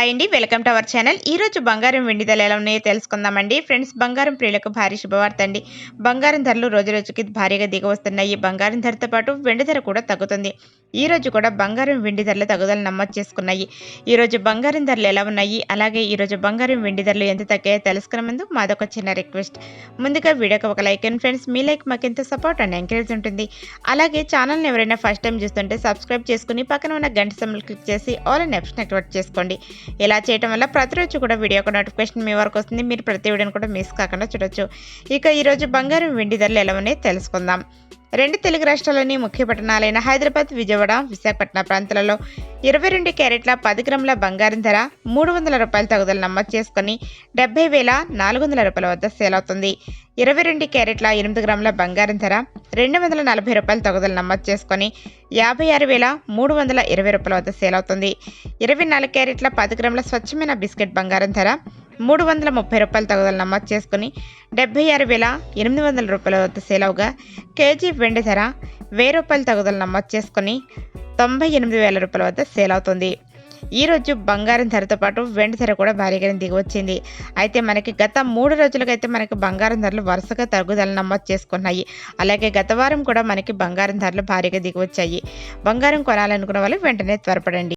Hi అండి welcome to our channel. ఈ రోజు బంగారం వెండి ధరలు ఎలా ఉన్నాయో తెలుసుకుందామండి. ఫ్రెండ్స్ బంగారం ప్రియులకు భారీ శుభవార్త అండి. బంగారం ధరలు రోజు రోజుకి భారీగా దిగవస్తున్నాయి బంగారం ధరతో పాటు వెండి ధర కూడా తగ్గుతుంది. ఈరోజు కూడా బంగారం వెండి ధరలు తగ్గుదల నమోదు చేసుకున్నాయి. ఈరోజు బంగారం ధరలు ఎలా ఉన్నాయి? అలాగే ఈరోజు బంగారం వెండి ధరలు ఎంత తగ్గాయో తెలుసుకునే ముందు మాదొక చిన్న రిక్వెస్ట్. ముందుగా వీడియోకి ఒక లైక్ అండ్ ఫ్రెండ్స్ మీ లైక్ మాకు ఎంత సపోర్ట్ అండ్ ఎంకరేజ్ ఉంటుంది. అలాగే ఛానల్ని ఎవరైనా ఫస్ట్ టైం చూస్తుంటే సబ్స్క్రైబ్ చేసుకుని పక్కన ఉన్న గంట సమ్మలు క్లిక్ చేసి ఆల్ అండ్ ఆప్షన్ యాక్టివేట్ చేసుకోండి. ఇలా చేయడం వల్ల ప్రతిరోజు కూడా వీడియో ఒక నోటిఫికేషన్ మీ వరకు వస్తుంది. మీరు ప్రతి వీడియోని కూడా మిస్ కాకుండా చూడొచ్చు. ఇక ఈరోజు బంగారం వెండి ధరలు ఎలా ఉన్నాయో తెలుసుకుందాం. రెండు తెలుగు రాష్ట్రాల్లోని ముఖ్య పట్టణాలైన హైదరాబాద్ విజయవాడ విశాఖపట్నం ప్రాంతాలలో ఇరవై రెండు క్యారెట్ల పది గ్రాముల బంగారం ధర మూడు వందల రూపాయల తగుదల నమోదు చేసుకుని డెబ్బై వేల నాలుగు వందల రూపాయల వద్ద సేల్ అవుతుంది. ఇరవై రెండు క్యారెట్ల ఎనిమిది గ్రాముల బంగారం ధర రెండు వందల నలభై రూపాయల తగుదల నమోదు చేసుకొని యాభై ఆరు వేల మూడు వందల ఇరవై రూపాయల వద్ద సేల్ అవుతుంది. ఇరవై నాలుగు క్యారెట్ల పది గ్రాముల స్వచ్ఛమైన బిస్కెట్ బంగారం ధర మూడు వందల ముప్పై రూపాయల తగుదల నమోదు చేసుకుని డెబ్బై ఆరు వేల ఎనిమిది వందల రూపాయల వద్ద సేల్ అవగా కేజీ వెండి ధర వెయ్యి రూపాయల తగుదల నమోదు చేసుకుని తొంభై ఎనిమిది వేల రూపాయల వద్ద సేల్ అవుతుంది ఈరోజు బంగారం ధరతో పాటు వెండి ధర కూడా భారీగానే దిగివచ్చింది. అయితే మనకి గత మూడు రోజులుగా అయితే మనకి బంగారం ధరలు వరుసగా తగ్గుదల నమోదు చేసుకున్నాయి. అలాగే గత వారం కూడా మనకి బంగారం ధరలు భారీగా దిగివచ్చాయి. బంగారం కొనాలనుకున్న వాళ్ళు వెంటనే త్వరపడండి.